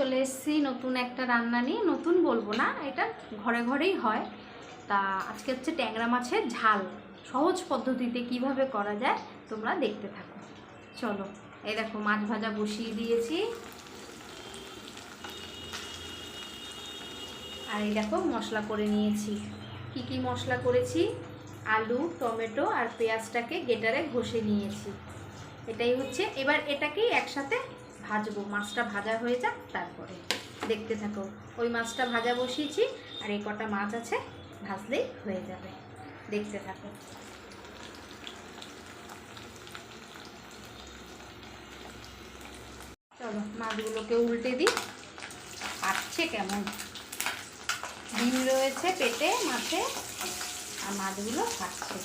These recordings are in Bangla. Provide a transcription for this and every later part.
চলে এসেছি নতুন একটা রান্না নিয়ে। নতুন বলব না, এটা ঘরে ঘরেই হয়। তা আজকে হচ্ছে ট্যাংরা মাছের ঝাল। সহজ পদ্ধতিতে কীভাবে করা যায় তোমরা দেখতে থাকো। চলো, এই দেখো মাছ ভাজা বসিয়ে দিয়েছি। আর এই দেখো মশলা করে নিয়েছি। কি কি মশলা করেছি? আলু, টমেটো আর পেঁয়াজটাকে গেটারে ঘষে নিয়েছি। এটাই হচ্ছে, এবার এটাকেই একসাথে ভাজবো, মাছটা ভাজা হয়ে যাক, তারপরে দেখতে থাকো। ওই মাছটা ভাজা বসিয়েছি, আর এই কটা মাছ আছে, ভাজলেই হয়ে যাবে। দেখতে থাকো। চলো, মাছগুলোকে উল্টে দিই। পাচ্ছে কেমন? ডিম রয়েছে পেটে, মাছে, আর মাছগুলো খাচ্ছে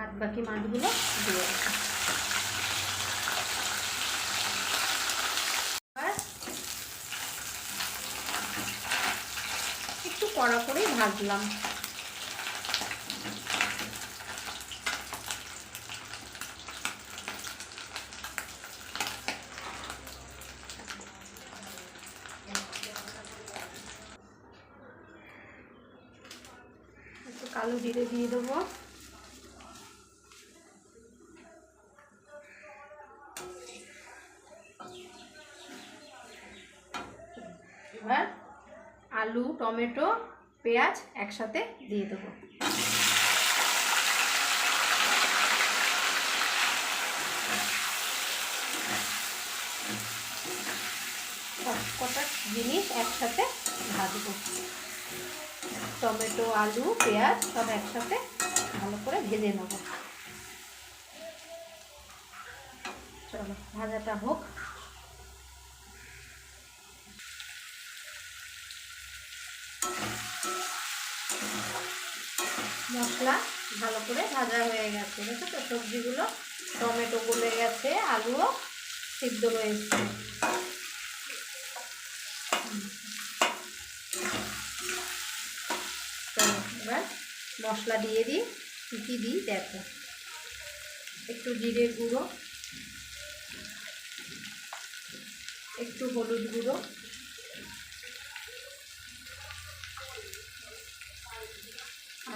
বাদ বাকি মাছগুলো দিয়ে একটু কড়া করেই ভাজলাম। কালো জিরে দিয়ে দেবো। এবার আলু, টমেটো, পেঁয়াজ একসাথে দিয়ে দেবো। কটা জিনিস একসাথে ভাজবো। টমেটো, আলু, পেঁয়াজ সব একসাথে ভালো করে ভেজে নেব। চলো, ভাজাটা হোক। মশলা ভালো করে ভাজা হয়ে গেছে। দেখো তো, সবজিগুলো টমেটো গলে গেছে, আলুও সিদ্ধ রয়েছে এবার মশলা দিয়ে দিই কী দিই দেখো। একটু জিরে গুঁড়ো, একটু হলুদ গুঁড়ো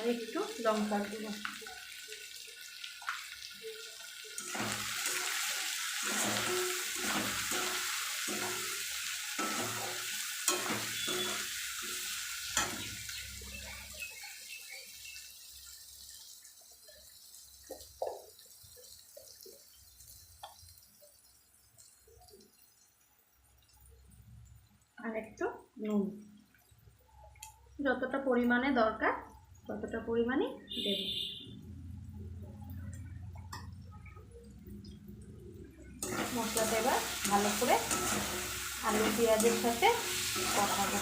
আর একটু লঙ্কা গুঁড়ো আর একটু নুন। যতটা পরিমাণে দরকার ততটা পরিমাণে দেব? মশলাটা এবার ভালো করে আলু পেঁয়াজের সাথে কষাবো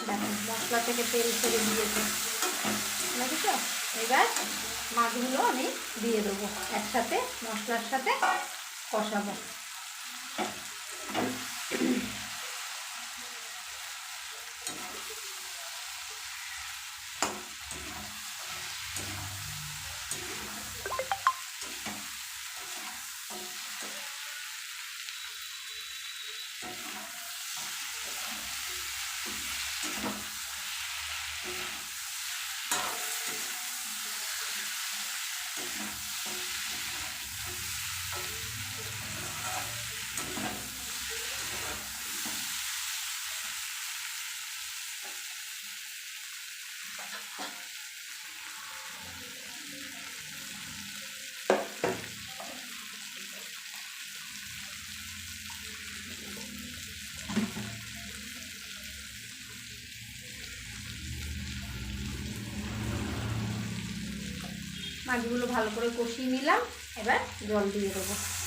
দেখো মশলা থেকে তেল ছেড়ে দিয়েছে। বুঝেছ? এবার মাছগুলো আমি দিয়ে দেবো। একসাথে মশলার সাথে কষাবো। মাছগুলো ভালো করে কষিয়ে নিলাম। এবার জল দিয়ে দেবো।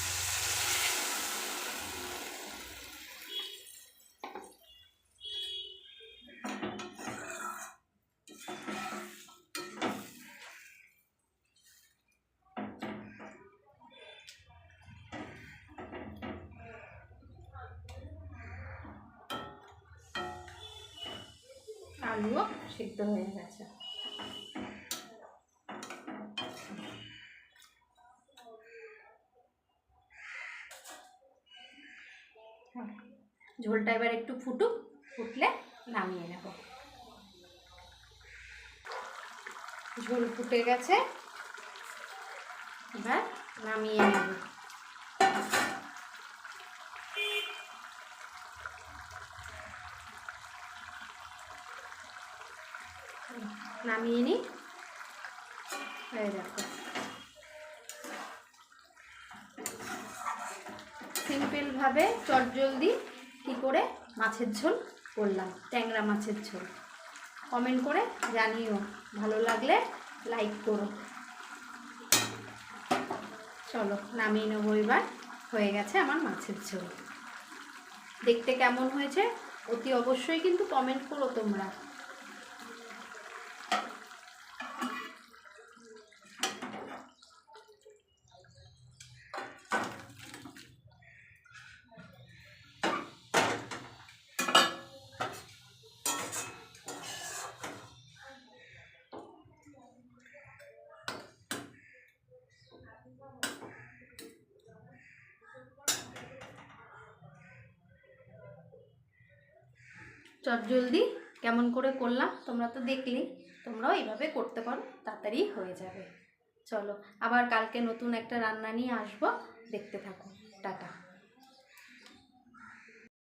আলুও সিদ্ধ হয়ে গেছে। হ্যাঁ, ঝোলটা এবার একটু ফুটুক ফুটলে নামিয়ে নেব। ঝোল ফুটে গেছে এবার নামিয়ে নেব। নামিয়ে নিই। হয়ে দেখো। সিম্পলভাবে চটজলদি কী করে মাছের ঝোল করলাম, ট্যাংরা মাছের ঝোল। কমেন্ট করে জানিও, ভালো লাগলে লাইক করো। চলো, নামিয়ে নেব এবার। হয়ে গেছে আমার মাছের ঝোল। দেখতে কেমন হয়েছে? অতি অবশ্যই কিন্তু কমেন্ট করো তোমরা। চটজলদি কেমন করে করলাম তোমরা তো দেখলেই তোমরাও এইভাবে করতে পারো, তাড়াতাড়ি হয়ে যাবে। চলো, আবার কালকে নতুন একটা রান্না নিয়ে আসব, দেখতে থাকো, টাটা।